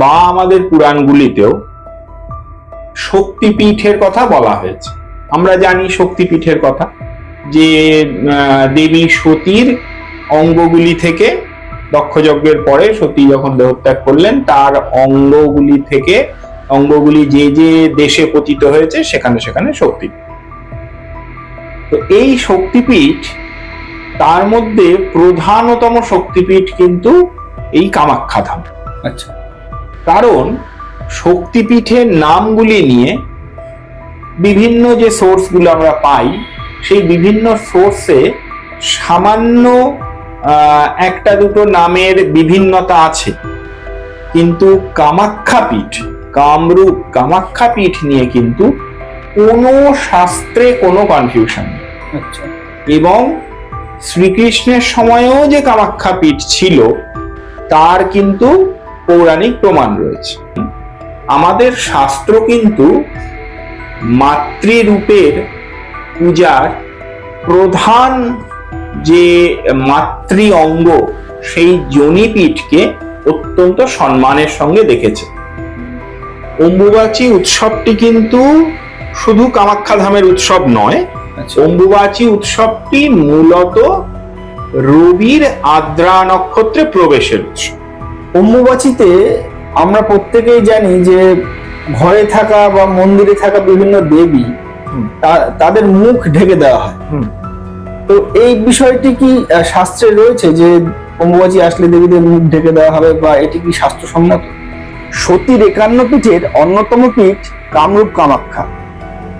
বা আমাদের পুরাণগুলিতেও শক্তিপীঠের কথা বলা হয়েছে। আমরা জানি শক্তিপীঠের কথা যে দেবী সতীর অঙ্গগুলি থেকে দক্ষযজ্ঞের পরে সতী যখন দেহত্যাগ করলেন, তার অঙ্গগুলি থেকে অঙ্গগুলি যে যে দেশে পতিত হয়েছে, সেখানে সেখানে শক্তি। তো এই শক্তিপীঠ তার মধ্যে প্রধানতম শক্তিপীঠ কিন্তু এই কামাখ্যা ধাম আচ্ছা। কারণ শক্তিপীঠের নামগুলি নিয়ে বিভিন্ন যে সোর্সগুলো আমরা পাই সেই বিভিন্ন সোর্সে সামান্য একটা দুটো নামের বিভিন্নতা আছে। কিন্তু কামাখ্যা পীঠ কামরূপ কামাখ্যা পীঠ নিয়ে কিন্তু কোনো শাস্ত্রে কোনো কনফিউশন নেই। আচ্ছা। এবং শ্রীকৃষ্ণের সময়েও যে কামাখ্যা পীঠ ছিল তার কিন্তু পৌরাণিক প্রমাণ রয়েছে। আমাদের শাস্ত্র কিন্তু মাতৃরূপের পূজার প্রধান যে মাতৃ অঙ্গ সেই জনিপীঠকে অত্যন্ত সম্মানের সঙ্গে দেখেছে। অম্বুবাচী উৎসবটি কিন্তু শুধু কামাখ্যা ধামের উৎসব নয় আচ্ছা। অম্বুবাচী উৎসবটি মূলত রবির আদ্রা নক্ষত্রে প্রবেশের উৎসব অম্বুবাচীতে আমরা প্রত্যেকেই জানি যে ঘরে থাকা বা মন্দিরে থাকা বিভিন্ন দেবী তাদের মুখ ঢেকে দেওয়া হয়। হুম। তো এই বিষয়টি কি শাস্ত্রে রয়েছে যে অম্বুবাচী আসলে দেবীদের মুখ ঢেকে দেওয়া হবে বা এটি কি শাস্ত্রসম্মত? সতীর একান্ন পীঠের অন্যতম পীঠ কামরূপ কামাখ্যা।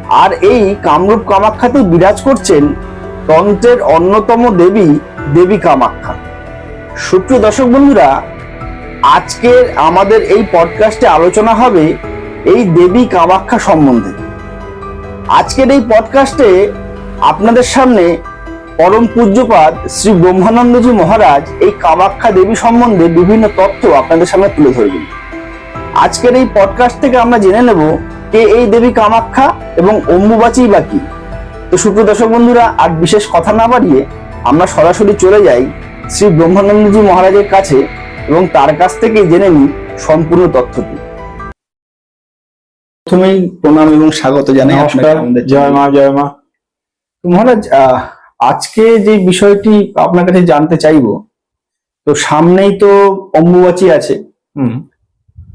আর এই কামরূপ কামাখ্যাতে বিরাজ করছেন তন্ত্রের অন্যতম দেবী দেবী কামাখ্যা। সুপ্রিয় দর্শক বন্ধুরা, আজকের আমাদের এই পডকাস্টে আলোচনা হবে এই দেবী কামাখ্যা সম্বন্ধে। আজকের এই পডকাস্টে আপনাদের সামনে পরম পূজ্যপাদ শ্রী ব্রহ্মানন্দজি মহারাজ এই কামাখ্যা দেবী সম্বন্ধে বিভিন্ন তথ্য আপনাদের সামনে তুলে ধরবেন। আজকের এই পডকাস্ট থেকে আমরা জেনে নেব কে এই দেবী কামাখ্যা এবং অম্বুবাচী বা কি। তো সুপ্রিয় দর্শক বন্ধুরা, আর বিশেষ কথা না বাড়িয়ে আমরা সরাসরি চলে যাই শ্রী ব্রহ্মানন্দজি মহারাজের কাছে এবং তার কাছ থেকে জেনে নিই সম্পূর্ণ তথ্যটি। প্রথমেই প্রণাম এবং স্বাগত জানাই নমস্কার জয় মা জয় মা। মহারাজ আহ, আজকে যে বিষয়টি আপনার কাছে জানতে চাইব তো সামনেই তো অম্বুবাচী আছে। হুম।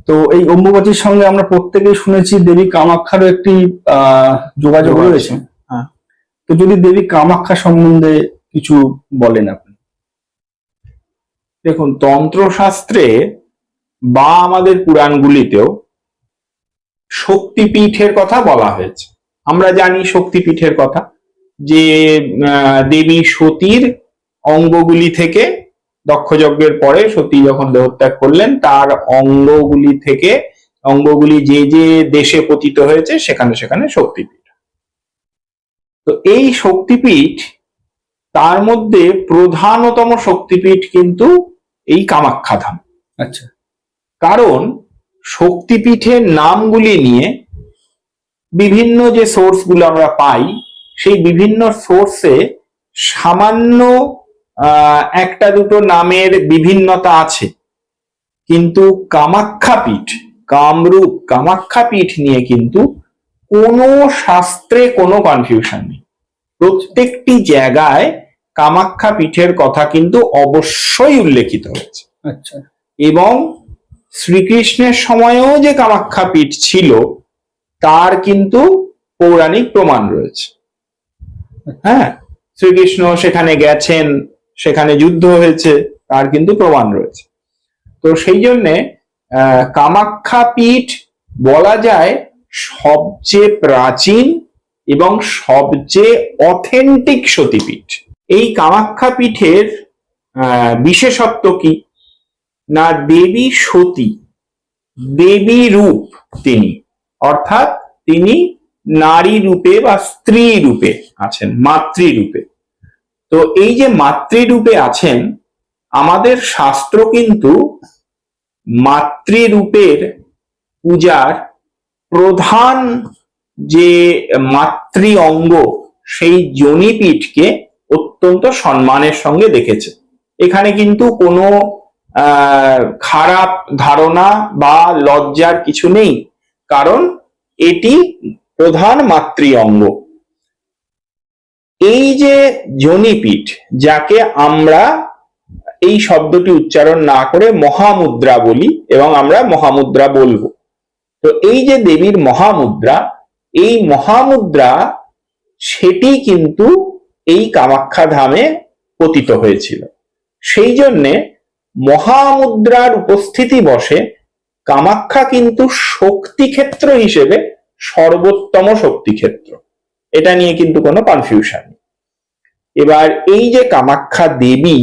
তো এই অম্বুবাচীর সঙ্গে আমরা প্রত্যেকেই শুনেছি দেবী কামাখ্যারও একটি আহ যোগাযোগ যোগাযোগ রয়েছে। হ্যাঁ। তো যদি দেবী কামাখ্যা সম্বন্ধে কিছু বলেন আপনি। দেখুন, তন্ত্রশাস্ত্রে বা আমাদের পুরাণগুলিতেও শক্তিপীঠের কথা বলা হয়েছে। আমরা জানি শক্তিপীঠের কথা, যে দেবী সতীর অঙ্গগুলি থেকে দক্ষযজ্ঞের পরে সতী যখন দেহত্যাগ করলেন, তার অঙ্গগুলি থেকে, অঙ্গগুলি যে যে দেশে পতিত হয়েছে, সেখানে সেখানে শক্তিপীঠ। তো এই শক্তিপীঠ তার মধ্যে প্রধানতম শক্তিপীঠ কিন্তু এই কামাখ্যা ধাম। আচ্ছা। কারণ শক্তিপীঠের নামগুলি নিয়ে বিভিন্ন যে সোর্সগুলো আমরা পাই সেই বিভিন্ন সোর্সে সামান্য আহ, একটা দুটো নামের বিভিন্নতা আছে। কিন্তু কামাখ্যা পীঠ কামরূপ কামাখ্যা পীঠ নিয়ে কিন্তু কোনো শাস্ত্রে কোনো কনফিউশন নেই। প্রত্যেকটি জায়গায় কামাখ্যা পীঠের কথা কিন্তু অবশ্যই উল্লেখিত হয়েছে। আচ্ছা। এবং শ্রীকৃষ্ণের সময়েও যে কামাখ্যা পীঠ ছিল তার কিন্তু পৌরাণিক প্রমাণ রয়েছে। হ্যাঁ শ্রীকৃষ্ণ সেখানে গেছেন সেখানে যুদ্ধ হয়েছে তার কিন্তু প্রমাণ রয়েছে। তো সেই জন্যে আহ, কামাখ্যা পীঠ বলা যায় সবচেয়ে প্রাচীন এবং সবচেয়ে অথেন্টিক সতীপীঠ। এই কামাখ্যা পীঠের বিশেষত্ব কি? না, দেবী সতী, দেবী রূপ তিনি। অর্থাৎ তিনি নারী রূপে বা স্ত্রী রূপে আছেন মাতৃরূপে তো এই যে মাতৃরূপে আছেন, আমাদের শাস্ত্র কিন্তু মাতৃরূপের পূজার প্রধান যে মাতৃ অঙ্গ সেই জনিপীঠকে অত্যন্ত সম্মানের সঙ্গে দেখেছে। এখানে কিন্তু কোনো খারাপ ধারণা বা লজ্জার কিছু নেই, কারণ এটি প্রধান মাতৃ অঙ্গ। এই যে জনিপীঠ, যাকে আমরা এই শব্দটি উচ্চারণ না করে মহামুদ্রা বলি, এবং আমরা মহামুদ্রা বলব। তো এই যে দেবীর মহামুদ্রা এই মহামুদ্রা সেটি কিন্তু এই কামাখ্যা ধামে পতিত হয়েছিল। সেই জন্যে মহামুদ্রার উপস্থিতি বসে কামাখ্যা কিন্তু শক্তি ক্ষেত্র হিসেবে সর্বোত্তম শক্তি ক্ষেত্র এটা নিয়ে কিন্তু কোনো কনফিউশন এবার এই যে কামাখ্যা দেবী,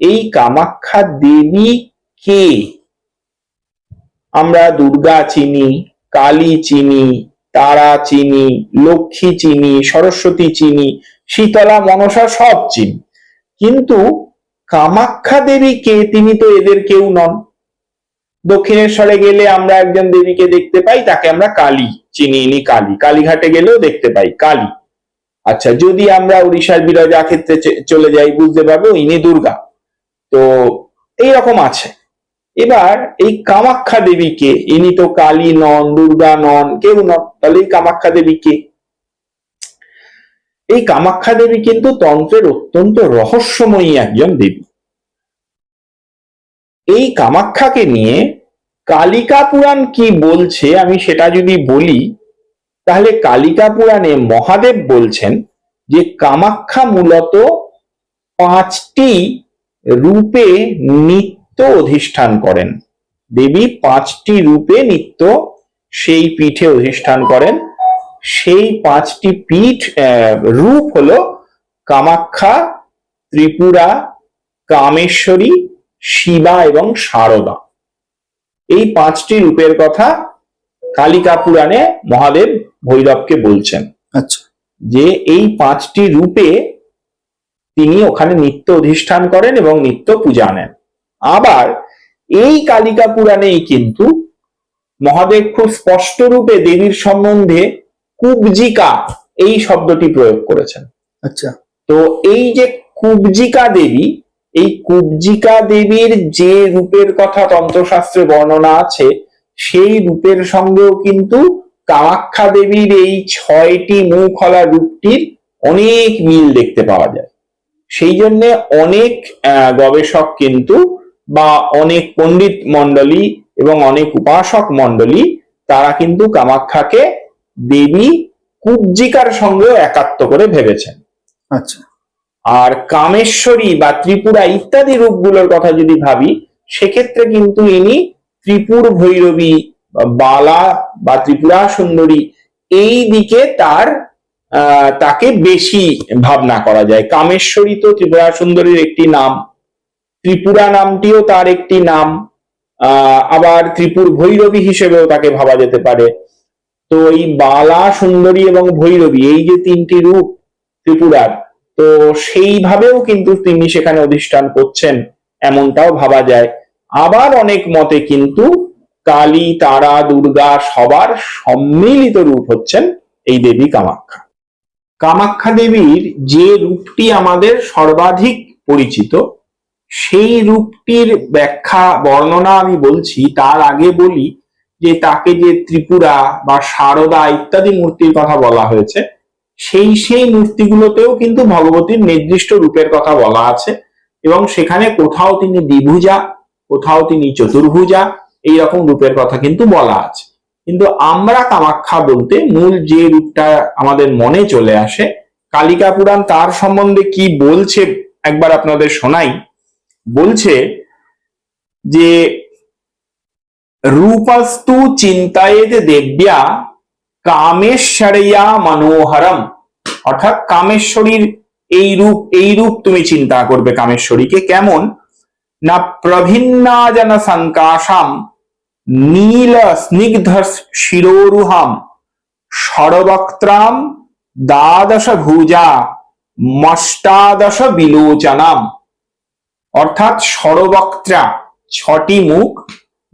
এই কামাখ্যা দেবী কে? আমরা দুর্গা চিনি, কালী চিনি তারা চিনি, লক্ষ্মী চিনি, সরস্বতী চিনি, শীতলা, মনসা সব চিনি। কিন্তু কামাখ্যা দেবী কে তিনি তো এদের কেউ নন। দক্ষিণেশ্বরে গেলে আমরা একজন দেবীকে দেখতে পাই, তাকে আমরা কালী চিনি ইনি কালী। কালীঘাটে গেলেও দেখতে পাই, কালী। আচ্ছা যদি আমরা উড়িষ্যার বিরজা ক্ষেত্রে চলে যাই, বুঝতে পারব, ইনি দুর্গা। তো এইরকম আছে। এবার এই কামাখ্যা দেবীকে, ইনি তো কালী নন, দুর্গা নন, কেউ নন, তাহলে এই কামাখ্যা দেবী কে? এই কামাখ্যা দেবী কিন্তু তন্ত্রের অত্যন্ত রহস্যময়ী একজন দেবী। এই কামাখ্যাকে নিয়ে কালিকা পুরাণ কি বলছে, আমি সেটা যদি বলি, তাহলে কালিকা পুরাণে মহাদেব বলছেন যে কামাখ্যা মূলত পাঁচটি রূপে নিত্য অধিষ্ঠান করেন। দেবী পাঁচটি রূপে নিত্য সেই পীঠে অধিষ্ঠান করেন। সেই পাঁচটি পীঠ রূপ হলো কামাখ্যা ত্রিপুরা কামেশ্বরী শিবা এবং শারদা এই পাঁচটি রূপের কথা কালিকা পুরাণে মহাদেব ভৈরবকে বলছেন। আচ্ছা। যে এই পাঁচটি রূপে তিনি ওখানে নিত্য অধিষ্ঠান করেন এবং নিত্য পূজা নেন। আবার এই কালিকা পুরাণেই কিন্তু মহাদেব খুব স্পষ্ট রূপে দেবীর সম্বন্ধে কুবজিকা এই শব্দটি প্রয়োগ করেছেন। আচ্ছা। তো এই যে কুবজিকা দেবী এই কুবজিকা দেবীর যে রূপের কথা তন্ত্রশাস্ত্রে বর্ণনা আছে সেই রূপের সঙ্গেও কিন্তু কামাখ্যা দেবীর এই ছয়টি মুখলা রূপটির অনেক মিল দেখতে পাওয়া যায়। সেই জন্য অনেক আহ, গবেষক কিন্তু বা অনেক পণ্ডিত মণ্ডলী এবং অনেক উপাসক মণ্ডলী তারা কিন্তু কামাখ্যাকে দেবী কুবজিকার সঙ্গেও একাত্ম করে ভেবেছেন। আচ্ছা। আর কামেশ্বরী বা ত্রিপুরা ইত্যাদি রূপগুলোর কথা যদি ভাবি সেক্ষেত্রে কিন্তু ইনি ত্রিপুর ভৈরবী বালা বা ত্রিপুরা সুন্দরী এই দিকে তার আহ, তাকে বেশি ভাবনা করা যায়। কামেশ্বরী তো ত্রিপুরা সুন্দরীর একটি নাম। ত্রিপুরা নামটিও তার একটি নাম। আবার ত্রিপুর ভৈরবী হিসেবেও তাকে ভাবা যেতে পারে। তো এই বালা, সুন্দরী এবং ভৈরবী, এই যে তিনটি রূপ ত্রিপুরার, তো সেইভাবেও কিন্তু তিনি সেখানে অধিষ্ঠান করছেন, এমনটাও ভাবা যায়। আবার অনেক মতে কিন্তু কালী, তারা, দুর্গা সবার সম্মিলিত রূপ হচ্ছেন এই দেবী কামাখ্যা। কামাখ্যা দেবীর যে রূপটি আমাদের সর্বাধিক পরিচিত সেই রূপটির ব্যাখ্যা, বর্ণনা আমি বলছি, তার আগে বলি যে তাকে যে ত্রিপুরা বা শারদা ইত্যাদি মূর্তির কথা বলা হয়েছে, সেই সেই মূর্তিগুলোতেও কিন্তু ভগবতীর নির্দিষ্ট রূপের কথা বলা আছে এবং সেখানে কোথাও তিনি দ্বিভুজা, কোথাও তিনি চতুর্ভুজা এই রকম রূপের কথা কিন্তু বলা আছে। কিন্তু আমরা কামাখ্যা বলতে মূল যে রূপটা আমাদের মনে চলে আসে, কালিকা পুরাণ তার সম্বন্ধে কি বলছে একবার আপনাদের শোনাই। বলছে যে, রূপস্তু চিন্তায়েদ দেব্যা কামেশ্বরয়া মনোহরম। অর্থাৎ কামেশ্বরীর এই রূপ এই রূপ তুমি চিন্তা করবে কামেশ্বরীকে। কেমন? না প্রভিন্না জন সংকাশাম নীল স্নিগ্ধ শিরোরুহাম ষড়বক্ত্রাম দ্বাদশ ভুজা মষ্টাদশ বিলোচনাম অর্থাৎ ষড়বক্ত্রা ছটি মুখ,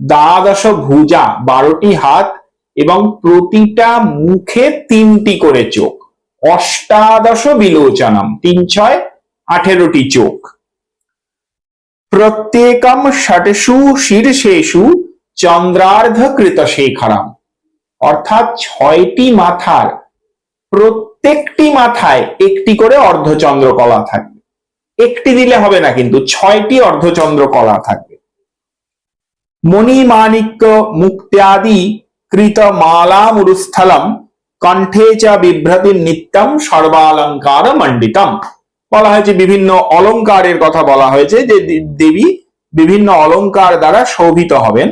দ্বাদশ ভুজা বারোটি হাত এবং প্রতিটা মুখে তিনটি করে চোখ। অষ্টাদশ বিলোচনম, তিন ছয় আঠেরোটি চোখ। প্রত্যেকম ষটসু শীর্ষেষু চন্দ্রার্ধকৃত শেখরাম অর্থাৎ ছয়টি মাথার প্রত্যেকটি মাথায় একটি করে অর্ধচন্দ্র কলা থাকবে একটি দিলে হবে না কিন্তু ছয়টি অর্ধচন্দ্র কলা থাকবে। মণিমাণিক্য মুক্ত্যাদি কৃত মালামুরুস্থলম, কণ্ঠে চ বিভ্রতি নিত্যম সর্বালঙ্কার মণ্ডিতম। বলা হয়েছে বিভিন্ন অলংকারের কথা বলা হয়েছে যে দেবী বিভিন্ন অলঙ্কার দ্বারা শোভিত হবেন।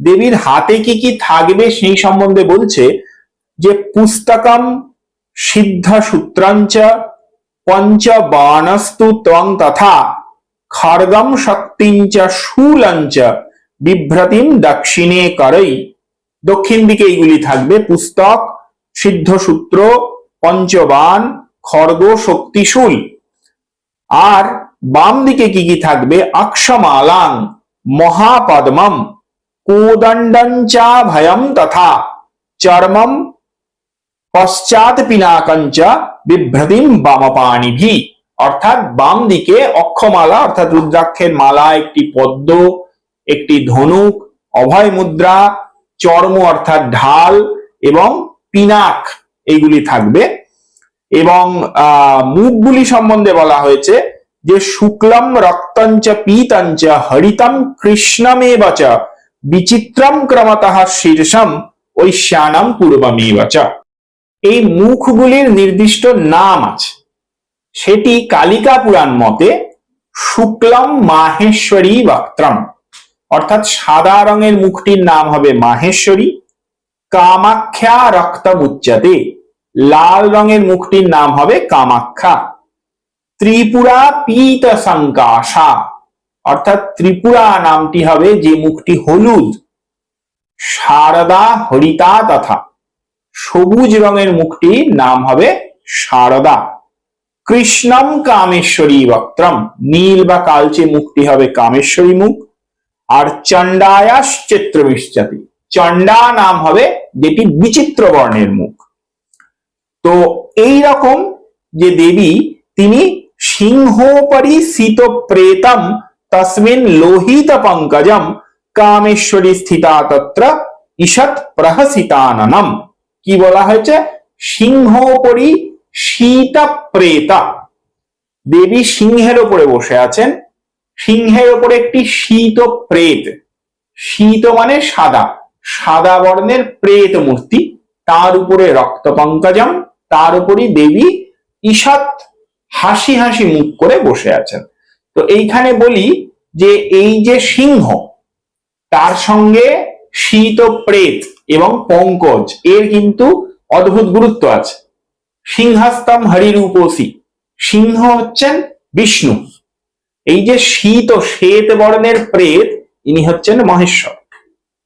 দেবীর হাতে কি কি থাকবে সেই সম্বন্ধে বলছে যে পুস্তকম সিদ্ধ সূত্রাঞ্চ পঞ্চ বাণস্তু ত্বং তথা খড়গম শক্তিঞ্চ শূলঞ্চ বিভ্রতিম দক্ষিণে করই দক্ষিণ দিকে এইগুলি থাকবে, পুস্তক সিদ্ধ সূত্র পঞ্চবান খড়গ শক্তিশূল। আর বাম দিকে কি কি থাকবে? অক্ষমালাং, মহাপদ্মম কোদণ্ডঞ্চা ভয়ম তথা চর্মম পশ্চাৎ পিনাকঞ্চ বিভ্রতিম বামপাণিভি, অর্থাৎ বাম দিকে অক্ষমালা, অর্থাৎ রুদ্রাক্ষের মালা, একটি পদ্ম, একটি ধনুক, অভয় মুদ্রা, চর্ম, অর্থাৎ ঢাল, এবং পিনাক, এইগুলি থাকবে। এবং মুখগুলি সম্বন্ধে বলা হয়েছে যে, শুক্লম রক্তঞ্চ পীতঞ্চ হরিতম কৃষ্ণমেব চ, বিচিত্রম ক্রমতঃ শীর্ষম ঐশ্যানম পূর্বমেব চ। এই মুখগুলির নির্দিষ্ট নাম আছে। সেটি কালিকা পুরাণ মতে শুক্লম মাহেশ্বরী বক্ত্রম। অর্থাৎ সাদা রঙের মুখটির নাম হবে মাহেশ্বরী। কামাখ্যা রক্তম উচ্চতে লাল রঙের মুখটির নাম হবে কামাখ্যা। ত্রিপুরা পীত সংকাশা। অর্থাৎ ত্রিপুরা নামটি হবে যে মুখটি হলুদ। শারদা হরিতা তথা সবুজ রঙের মুখটির নাম হবে শারদা কৃষ্ণম কামেশ্বরী বক্ত্রম নীল বা কালচে মুখটি হবে কামেশ্বরী মুখ। আর চণ্ডায়াস চিত্রমিষ্যাতি চণ্ডা নাম হবে যেটি বিচিত্র বর্ণের মুখ। তো এই রকম যে দেবী, তিনি সিংহোপরি শীত প্রেতম তসমিন লোহিত পঙ্কজম কামেশ্বরী স্থিতা তত্র ঈষৎ প্রহসিতাননম। কি বলা হয়েছে? সিংহোপরি শীত প্রেতা। দেবী সিংহের ওপরে বসে আছেন। সিংহের ওপরে একটি শীত প্রেত। শীত মানে সাদা। সাদা বর্ণের প্রেত মূর্তি। তার উপরে রক্ত পঙ্কজম। তার উপরই দেবী ঈষৎ হাসি হাসি মুখ করে বসে আছেন। তো এইখানে বলি যে, এই যে সিংহ, তার সঙ্গে শীত প্রেত এবং পঙ্কজ। এর কিন্তু অদ্ভুত গুরুত্ব আছে। সিংহাস্তম হরিরূপসী। সিংহ হচ্ছেন বিষ্ণু। এই যে শীত ও শ্বেত বর্ণের প্রেত, ইনি হচ্ছেন মহেশ্বর।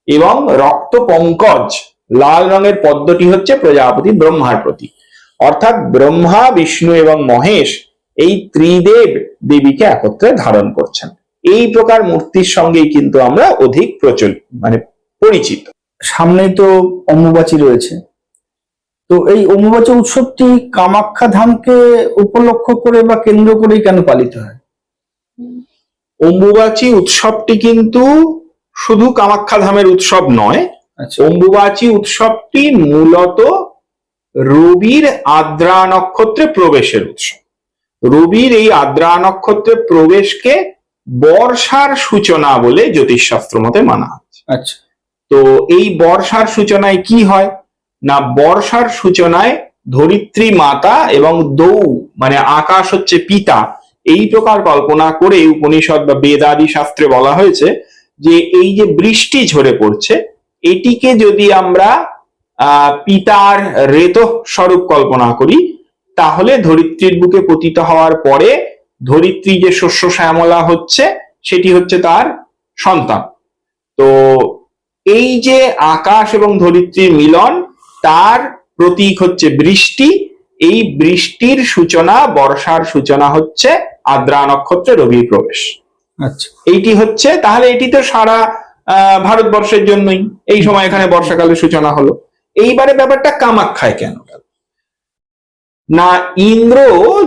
এবং রক্ত পঙ্কজ, লাল রঙের পদ্মটি হচ্ছে প্রজাপতি ব্রহ্মার প্রতীক। অর্থাৎ ব্রহ্মা, বিষ্ণু এবং মহেশ এই ত্রিদেব দেবীকে একত্রে ধারণ করছেন। এই প্রকার মূর্তির সঙ্গেই কিন্তু আমরা অধিক প্রচলিত মানে পরিচিত। সামনেই তো অম্বুবাচী রয়েছে। তো এই অম্বুবাচী উৎসবটি কামাখ্যা ধামকে উপলক্ষ করে বা কেন্দ্র করেই কেন পালিত হয়? অম্বুবাচী উৎসবটি কিন্তু শুধু কামাখ্যা ধামের উৎসব নয় আচ্ছা। অম্বুবাচী উৎসবটি মূলত রবির আদ্রা নক্ষত্রে প্রবেশের উৎসব। রবির এই আদ্রা নক্ষত্রে প্রবেশকে বর্ষার সূচনা বলে জ্যোতিষশাস্ত্র মতে মানা হয় আচ্ছা। তো এই বর্ষার সূচনায় কি হয়? না, বর্ষার সূচনায় ধরিত্রী মাতা এবং দৌ মানে আকাশ হচ্ছে পিতা। এই প্রকার কল্পনা করে উপনিষদ বা বেদাদি শাস্ত্রে বলা হয়েছে যে এই যে বৃষ্টি ঝরে পড়ছে, এটিকে যদি আমরা পিতার রেত স্বরূপ কল্পনা করি, তাহলে ধরিত্রীর বুকে পতিত হওয়ার পরে ধরিত্রী যে শস্য শ্যামলা হচ্ছে, সেটি হচ্ছে তার সন্তান। তো এই যে আকাশ এবং ধরিত্রীর মিলন তার প্রতীক হচ্ছে বৃষ্টি। এই বৃষ্টির সূচনা বর্ষার সূচনা হচ্ছে আদ্রা নক্ষত্রে রবির প্রবেশ। আচ্ছা। এইটি হচ্ছে তাহলে এটি তো সারা আহ, ভারতবর্ষের জন্যই। এই সময় এখানে বর্ষাকালের সূচনা হলো। এইবারে ব্যাপারটা কামাক্ষায় কেন? না ইন্দ্র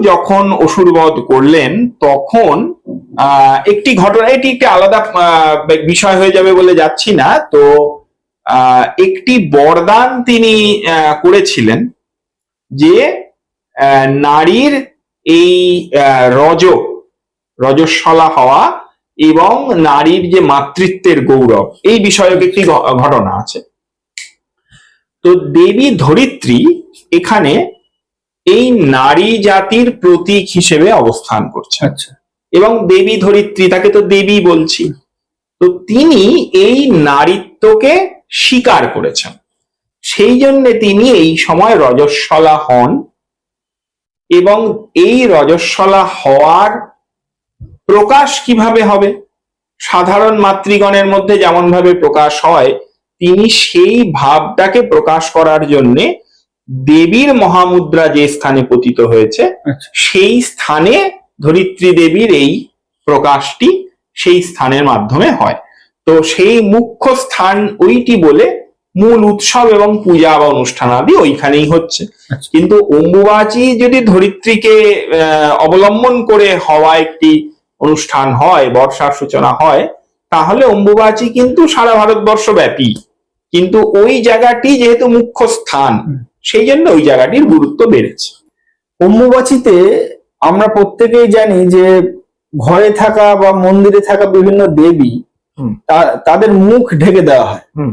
যখন অসুরবধ করলেন, তখন একটি ঘটনা, এটি একটি আলাদা বিষয় হয়ে যাবে বলে যাচ্ছি না। তো একটি বরদান তিনি করেছিলেন যে নারীর এই রজ, রজস্বলা হওয়া এবং নারীর যে মাতৃত্বের গৌরব, এই বিষয়ক একটি ঘটনা আছে। তো দেবী ধরিত্রী এখানে এই নারী জাতির প্রতীক হিসেবে অবস্থান করছেন। আচ্ছা। এবং দেবী ধরিত্রী তাকে তো দেবী বলছি। তো তিনি এই নারীত্বকে স্বীকার করেছেন। সেই জন্য তিনি এই সময় রজস্বলা হন এবং এই রজস্বলা হওয়ার প্রকাশ কীভাবে হবে? সাধারণ মাতৃগণের মধ্যে যেমন ভাবে প্রকাশ হয় তিনি সেই ভাবটাকে প্রকাশ করার জন্যে দেবীর মহামুদ্রা যে স্থানে পতিত হয়েছে আচ্ছা সেই স্থানে ধরিত্রী দেবীর এই প্রকাশটি সেই স্থানের মাধ্যমে হয় তো সেই মুখ্য স্থান ওইটি বলে মূল উৎসব এবং পূজা বা অনুষ্ঠান আদি ওইখানেই হচ্ছে আচ্ছা। কিন্তু অম্বুবাচী যদি ধরিত্রীকে আহ, অবলম্বন করে হওয়া একটি অনুষ্ঠান হয় বর্ষার সূচনা হয় তাহলে অম্বুবাচী কিন্তু সারা ভারতবর্ষ ব্যাপী কিন্তু ওই জায়গাটি যেহেতু মুখ্য স্থান। সেই জন্য ওই জায়গাটির গুরুত্ব বেড়েছে। অম্বুবাচীতে আমরা প্রত্যেকেই জানি যে ঘরে থাকা বা মন্দিরে থাকা বিভিন্ন দেবী তাদের মুখ ঢেকে দেওয়া হয়। হুম।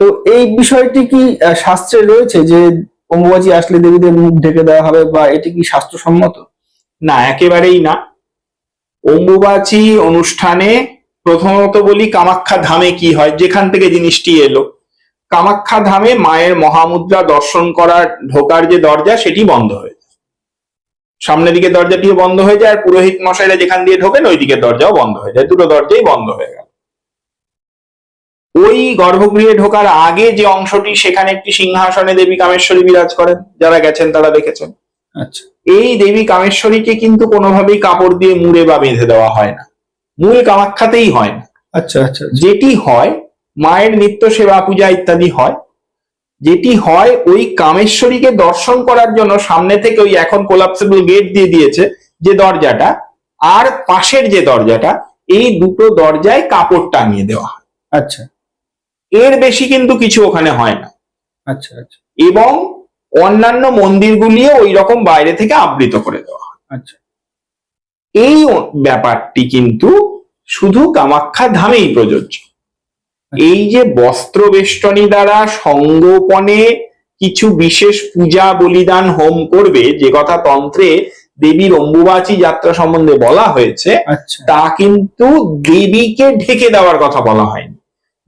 তো এই বিষয়টি কি শাস্ত্রে রয়েছে যে অম্বুবাচী আসলে দেবীদের মুখ ঢেকে দেওয়া হবে বা এটি কি স্বাস্থ্যসম্মত না একেবারেই না। অম্বুবাচী অনুষ্ঠানে প্রথমত বলি কামাখ্যা ধামে কি হয় যেখান থেকে জিনিসটি এলো। কামাখ্যা ধামে মায়ের মহামুদ্রা দর্শন করার ঢোকার যে দরজা সেটি বন্ধ হয়ে যায়। সামনের দিকে দরজাটিও বন্ধ হয়ে যায় আর পুরোহিত মশাইরা যেখান দিয়ে ঢোকেন ওই দিকের দরজাও বন্ধ হয়ে যায়। দুটো দরজাই বন্ধ হয়ে গেল। ওই গর্ভগৃহে ঢোকার আগে যে অংশটি সেখানে একটি সিংহাসনে দেবী কামেশ্বরী বিরাজ করেন। যারা গেছেন তারা দেখেছেন। আচ্ছা। এই দেবী কামেশ্বরীকে কিন্তু কোনোভাবেই কাপড় দিয়ে মুড়ে বা বেঁধে দেওয়া হয় না। মূল কামাখ্যাতেই হয় না। আচ্ছা আচ্ছা আচ্ছা। যেটি হয় মায়ের নিত্য সেবা পূজা ইত্যাদি হয়। যেটি হয় ওই কামেশ্বরীকে দর্শন করার জন্য সামনে থেকে ওই এখন কোলাপসেবল গেট দিয়ে দিয়েছে যে দরজাটা আর পাশের যে দরজাটা এই দুটো দরজায় কাপড় টাঙিয়ে দেওয়া হয়। আচ্ছা। এর বেশি কিন্তু কিছু ওখানে হয় না। আচ্ছা আচ্ছা। এবং অন্যান্য মন্দিরগুলিও ওই রকম বাইরে থেকে আবৃত করে দেওয়া হয়। আচ্ছা। এই ব্যাপারটি কিন্তু শুধু কামাখ্যা ধামেই প্রযোজ্য। এই যে বস্ত্র বেষ্টনী দ্বারা সঙ্গোপনে কিছু বিশেষ পূজা বলিদান হোম করবে যে কথা তন্ত্রে দেবীর অম্বুবাচী যাত্রা সম্বন্ধে বলা হয়েছে আচ্ছা। তা কিন্তু দেবীকে ঢেকে দেওয়ার কথা বলা হয়নি।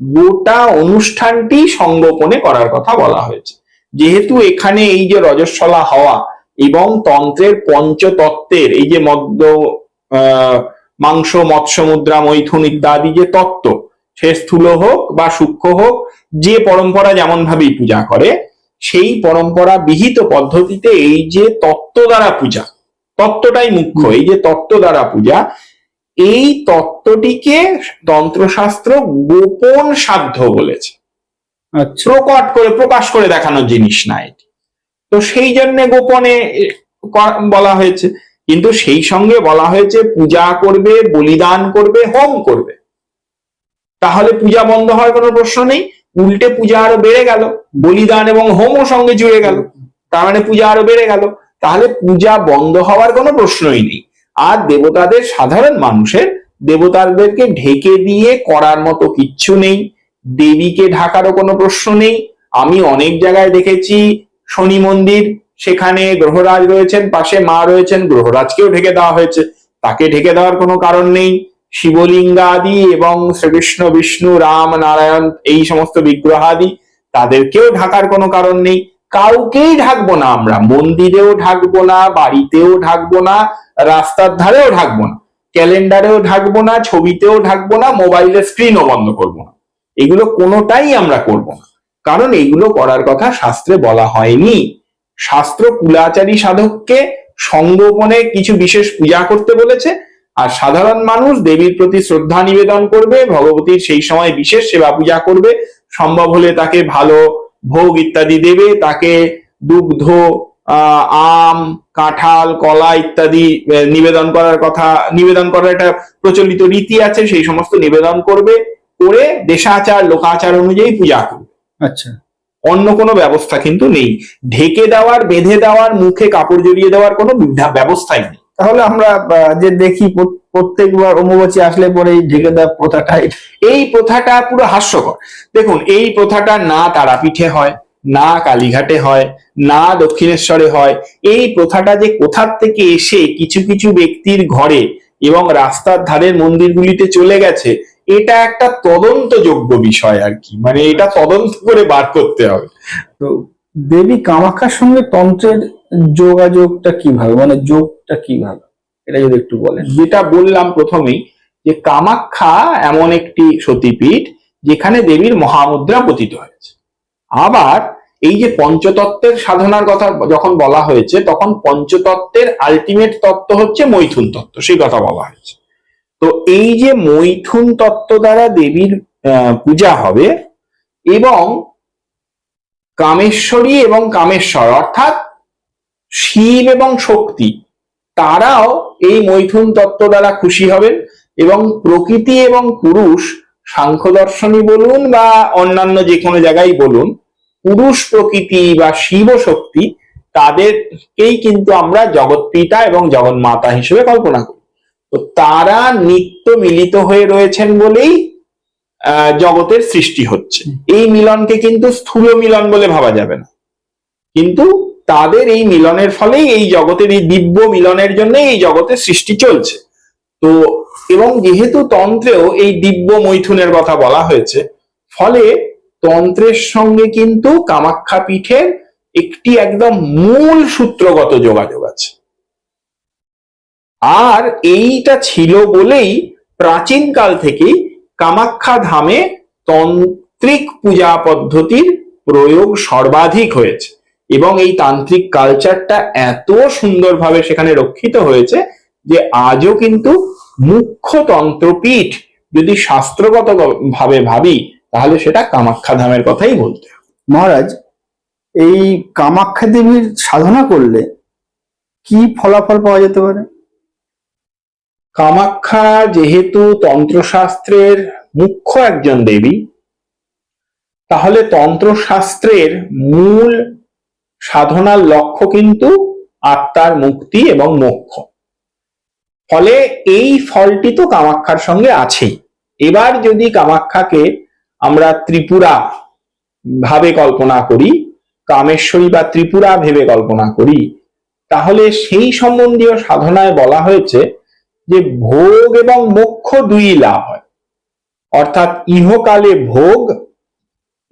গোটা অনুষ্ঠানটি সঙ্গোপনে করার কথা বলা হয়েছে। যেহেতু এখানে এই যে রজস্বলা হওয়া এবং তন্ত্রের পঞ্চতত্ত্বের এই যে মদ্য আহ, মাংস মৎস্য মুদ্রা মৈথুন ইত্যাদি যে তত্ত্ব সে স্থূল হোক বা সূক্ষ্ম হোক যে পরম্পরা যেমন ভাবেই পূজা করে সেই পরম্পরা বিহিত পদ্ধতিতে এই যে তত্ত্ব দ্বারা পূজা তত্ত্বটাই মুখ্য এই যে তত্ত্ব দ্বারা পূজা এই তত্ত্বটিকে তন্ত্রশাস্ত্র গোপন সাধ্য বলেছে। আচ্ছা। প্রকট করে প্রকাশ করে দেখানোর জিনিস না এটি। তো সেই জন্য গোপনে বলা হয়েছে। কিন্তু সেই সঙ্গে বলা হয়েছে পূজা করবে বলিদান করবে হোম করবে। তাহলে পূজা বন্ধ হওয়ার কোনো প্রশ্ন নেই। উল্টে পূজা আরও বেড়ে গেল, বলিদান এবং হোমও সঙ্গে জুড়ে গেল। তার মানে পূজা আরও বেড়ে গেল। তাহলে পূজা বন্ধ হওয়ার কোনো প্রশ্নই নেই। আর দেবতাদের, সাধারণ মানুষের, দেবতাদেরকে ঢেকে দিয়ে করার মতো কিচ্ছু নেই। দেবীকে ঢাকারও কোনো প্রশ্ন নেই। আমি অনেক জায়গায় দেখেছি শনি মন্দির, সেখানে গ্রহরাজ রয়েছেন, পাশে মা রয়েছেন, গ্রহরাজকেও ঢেকে দেওয়া হয়েছে। তাকে ঢেকে দেওয়ার কোনো কারণ নেই। শিবলিঙ্গাদি এবং শ্রীকৃষ্ণ বিষ্ণু রাম, নারায়ণ এই সমস্ত বিগ্রহাদি, তাদেরকেও ঢাকার কোনো কারণ নেই। কাউকেই ঢাকবো না আমরা। মন্দিরেও ঢাকবো না, বাড়িতেও ঢাকবো না, রাস্তার ধারেও ঢাকবো না, ক্যালেন্ডারেও ঢাকবো না, ছবিতেও ঢাকবো না, মোবাইলের স্ক্রিনও বন্ধ করব না। এগুলো কোনোটাই আমরা করব না। কারণ এগুলো করার কথা শাস্ত্রে বলা হয়নি। শাস্ত্র কুলাচারী সাধককে সঙ্গোপনে কিছু বিশেষ পূজা করতে বলেছে। আর সাধারণ মানুষ দেবীর প্রতি শ্রদ্ধা নিবেদন করবে ভগবতীর সেই সময় বিশেষ সেবা পূজা করবে সম্ভব হলে তাকে ভালো ভোগ ইত্যাদি দেবে তাকে দুগ্ধ আহ, আম কাঁঠাল কলা ইত্যাদি নিবেদন করার কথা নিবেদন করার একটা প্রচলিত রীতি আছে সেই সমস্ত নিবেদন করবে করে দেশাচার লোকাচার অনুযায়ী পূজা করবে। আচ্ছা। অন্য কোনো ব্যবস্থা কিন্তু নেই। ঢেকে দেওয়ার বেঁধে দেওয়ার মুখে কাপড় জড়িয়ে দেওয়ার কোনো ব্যবস্থাই নেই। তাহলে আমরা যে দেখি প্রত্যেকবার অম্বুবাচী আসলে পরে ঢেকে দেওয়া প্রথাটা, এই প্রথাটা পুরো হাস্যকর। দেখুন, এই প্রথাটা না তারাপীঠে হয়, না কালীঘাটে হয়, না দক্ষিণেশ্বরে হয়। এই প্রথাটা যে কোথার থেকে এসে কিছু কিছু ব্যক্তির ঘরে এবং রাস্তার ধারের মন্দিরগুলিতে চলে গেছে, এটা একটা তদন্তযোগ্য বিষয় আর কি। মানে এটা তদন্ত করে বার করতে হবে। তো দেবী কামাখ্যার সঙ্গে তন্ত্রের যোগাযোগটা কীভাবে মানে যোগটা কীভাবে এটা যদি একটু বলেন। যেটা বললাম প্রথমেই, যে কামাখ্যা এমন একটি সতীপীঠ যেখানে দেবীর মহামুদ্রা পতিত হয়েছে। আবার এই যে পঞ্চতত্ত্বের সাধনার কথা যখন বলা হয়েছে, তখন পঞ্চতত্ত্বের আলটিমেট তত্ত্ব হচ্ছে মৈথুন তত্ত্ব, সেই কথা বলা হয়েছে। তো এই যে মৈথুন তত্ত্ব দ্বারা দেবীর পূজা হবে, এবং কামেশ্বরী এবং কামেশ্বর, অর্থাৎ শিব এবং শক্তি, তারাও এই মৈথুন তত্ত্ব দ্বারা খুশি হবেন এবং প্রকৃতি এবং পুরুষ সাংখ্য দর্শনী বলুন বা অন্যান্য যে কোনো জায়গায় বলুন, পুরুষ প্রকৃতি বা শিব শক্তি তাদেরকেই কিন্তু আমরা জগৎ পিতা এবং জগৎ মাতা হিসেবে কল্পনা করি। তো তারা নিত্য মিলিত হয়ে রয়েছেন বলেই জগতের সৃষ্টি হচ্ছে। এই মিলনকে কিন্তু স্থূল মিলন বলে ভাবা যাবে না। কিন্তু তাদের এই মিলনের ফলেই এই জগতের এই দিব্য মিলনের জন্য এই জগতের সৃষ্টি চলছে। তো, এবং যেহেতু তন্ত্রেও এই দিব্য মৈথুনের কথা বলা হয়েছে, ফলে তন্ত্রের সঙ্গে কিন্তু কামাখ্যা পীঠের একটি একদম মূল সূত্রগত যোগাযোগ আছে। আর এইটা ছিল বলেই প্রাচীনকাল থেকেই কামাখ্যা ধামে তন্ত্রিক পূজা পদ্ধতির প্রয়োগ সর্বাধিক হয়েছে। এবং এই তান্ত্রিক কালচারটা এত সুন্দরভাবে সেখানে রক্ষিত হয়েছে যে আজও কিন্তু মুখ্য তন্ত্রপীঠ যদি শাস্ত্রগত ভাবে ভাবি তাহলে সেটা কামাখ্যা ধামের কথাই বলতে মহারাজ এই কামাখ্যা দেবীর সাধনা করলে কি ফলাফল পাওয়া যেতে পারে? কামাখ্যা যেহেতু তন্ত্রশাস্ত্রের মুখ্য একজন দেবী তাহলে তন্ত্রশাস্ত্রের মূল সাধনার লক্ষ্য কিন্তু আত্মার মুক্তি এবং মোক্ষ। ফলে এই ফলটি তো কামাখ্যার সঙ্গে আছেই। এবার যদি কামাখ্যাকে আমরা ত্রিপুরা ভাবে কল্পনা করি, কামেশ্বরী বা ত্রিপুরা ভেবে কল্পনা করি, তাহলে সেই সম্বন্ধীয় সাধনায় বলা হয়েছে যে ভোগ এবং মোক্ষ দুই লাভ হয়। অর্থাৎ ইহকালে ভোগ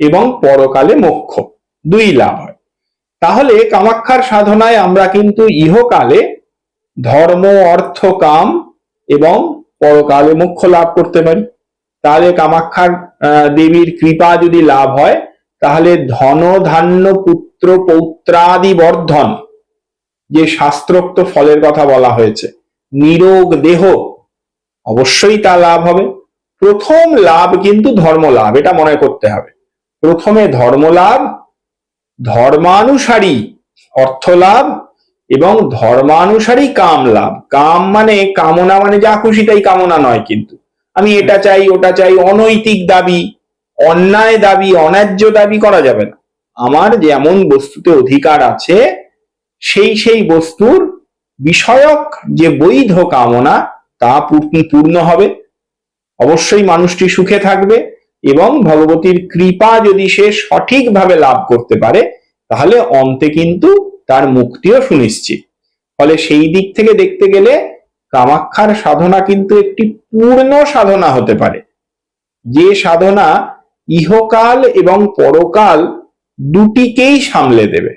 এবং পরকালে মোক্ষ দুই লাভ হয়। তাহলে কামাক্ষার সাধনায় আমরা কিন্তু ইহকালে ধর্ম, অর্থ, কাম এবং পরকালে মুখ্য লাভ করতে পারি। তাহলে কামাক্ষার দেবীর কৃপা যদি লাভ হয়, তাহলে ধন, ধান্য, পুত্র, পৌত্রাদি বর্ধন, যে শাস্ত্রোক্ত ফলের কথা বলা হয়েছে, নিরোগ দেহ, অবশ্যই তা লাভ হবে। প্রথম লাভ কিন্তু ধর্ম লাভ এটা মনে করতে হবে। প্রথমে ধর্ম লাভ ধর্মানুসারী অর্থ লাভ এবং ধর্মানুসারী কাম লাভ। কাম মানে কামনা মানে যা খুশি তাই কামনা নয় কিন্তু। আমি এটা চাই, ওটা চাই, অনৈতিক দাবি, অন্যায় দাবি, অন্যায্য দাবি করা যাবে না। আমার যেমন বস্তুতে অধিকার আছে, সেই সেই বস্তুর বিষয়ক যে বৈধ কামনা, তা পূর্ণ- পূর্ণ হবে। অবশ্যই মানুষটি সুখে থাকবে। এবং ভগবতীর কৃপা যদি সে সঠিকভাবে লাভ করতে পারে, তাহলে অন্তে কিন্তু তার মুক্তিও সুনিশ্চিত। ফলে সেই দিক থেকে দেখতে গেলে কামাক্ষার সাধনা কিন্তু একটি পূর্ণ সাধনা হতে পারে। যে সাধনা ইহকাল এবং পরকাল দুটিকেই সামলে দেবে।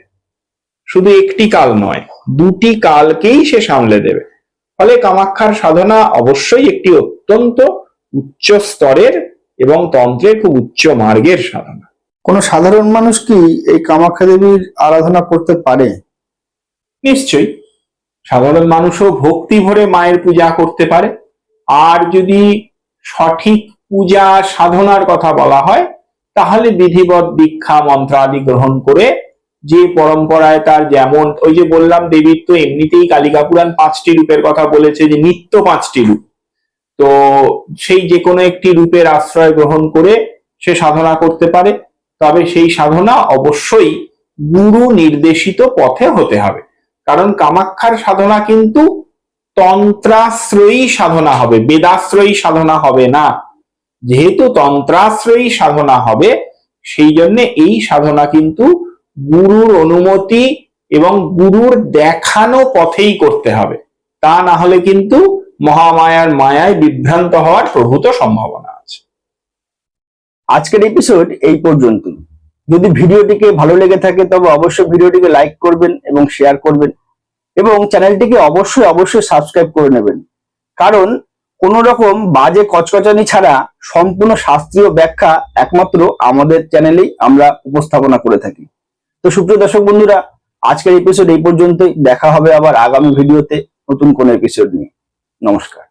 শুধু একটি কাল নয়, দুটি কালকেই সে সামলে দেবে। ফলে কামাক্ষার সাধনা অবশ্যই একটি অত্যন্ত উচ্চ স্তরের এবং তন্ত্রের খুব উচ্চ মার্গের সাধনা। কোনো সাধারণ মানুষ কি এই কামাখ্যা দেবীর আরাধনা করতে পারে? নিশ্চয়ই। সাধারণ মানুষও ভক্তি ভরে মায়ের পূজা করতে পারে। আর যদি সঠিক পূজা সাধনার কথা বলা হয় তাহলে বিধিবৎ দীক্ষা মন্ত্র আদি গ্রহণ করে যে পরম্পরায় তার যেমন ওই যে বললাম দেবীর তো এমনিতেই কালিকা পুরাণ পাঁচটি রূপের কথা বলেছে যে নিত্য পাঁচটি রূপ। তো সেই যে কোনো একটি রূপের আশ্রয় গ্রহণ করে সে সাধনা করতে পারে। তবে সেই সাধনা অবশ্যই গুরু নির্দেশিত পথে হতে হবে। কারণ কামাক্ষার সাধনা কিন্তু তন্ত্রাশ্রয়ী সাধনা হবে, বেদাশ্রয়ী সাধনা হবে না। যেহেতু তন্ত্রাশ্রয়ী সাধনা হবে, সেই জন্য এই সাধনা কিন্তু গুরুর অনুমতি এবং গুরুর দেখানো পথেই করতে হবে। তা না হলে কিন্তু মহামায়ার মায়ায় বিভ্রান্ত হওয়ার প্রভূত সম্ভাবনা আছে। আজকের এপিসোড এই পর্যন্তই। যদি ভিডিওটিকে ভালো লেগে থাকে, তবে অবশ্যই ভিডিওটিকে লাইক করবেন এবং শেয়ার করবেন এবং চ্যানেলটিকে অবশ্যই অবশ্যই সাবস্ক্রাইব করে নেবেন। কারণ কোন রকম বাজে কচকচানি ছাড়া সম্পূর্ণ শাস্ত্রীয় ব্যাখ্যা একমাত্র আমাদের চ্যানেলেই আমরা উপস্থাপনা করে থাকি। তো সুপ্রিয় দর্শক বন্ধুরা, আজকের এপিসোড এই পর্যন্তই। দেখা হবে আবার আগামী ভিডিওতে নতুন কোন এপিসোড নিয়ে। নমস্কার।